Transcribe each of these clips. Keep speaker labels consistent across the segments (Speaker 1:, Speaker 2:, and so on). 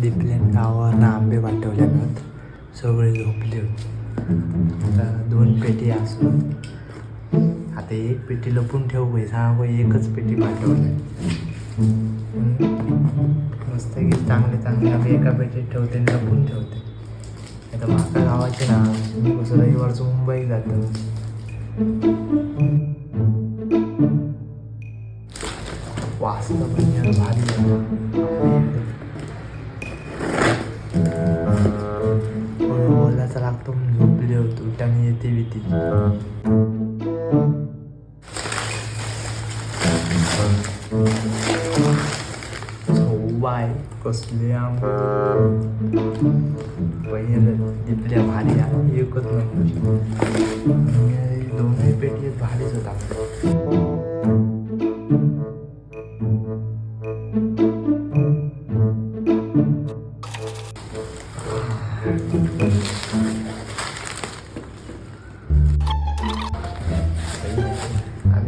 Speaker 1: दिपल्यान गावानं आंबे वाटवल्यात सगळे झोपले आता दोन पेटी असून आता एक पेटी लपून ठेवू पैसा सांगू एकच पेटी पाठवल्या मस्त की? चांगले चांगले. आम्ही एका पेटीत ठेवते आणि लपून ठेवते. आता माका गावाचे ना. कसं रविवारचं मुंबई जातो. वाचता पण यार भारी ओलाचा लागतो म्हणून झोपले होतो त्याने येते भीती बाय कसले आम दिपल्या भारी आहे एकच आम्ही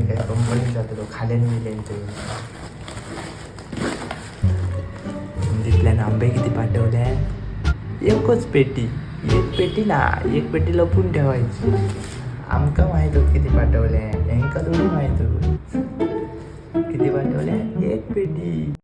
Speaker 1: काय कंपनीत जातो खाल्याने ते तिथल्यानं आंबे किती पाठवल्या एकच पेटी. एक पेटी ना एक पेटी लपून ठेवायची. आमका माहीत होत किती पाठवल्या यांका थोडी माहीत होत. किती पाठवल्या एक पेटी.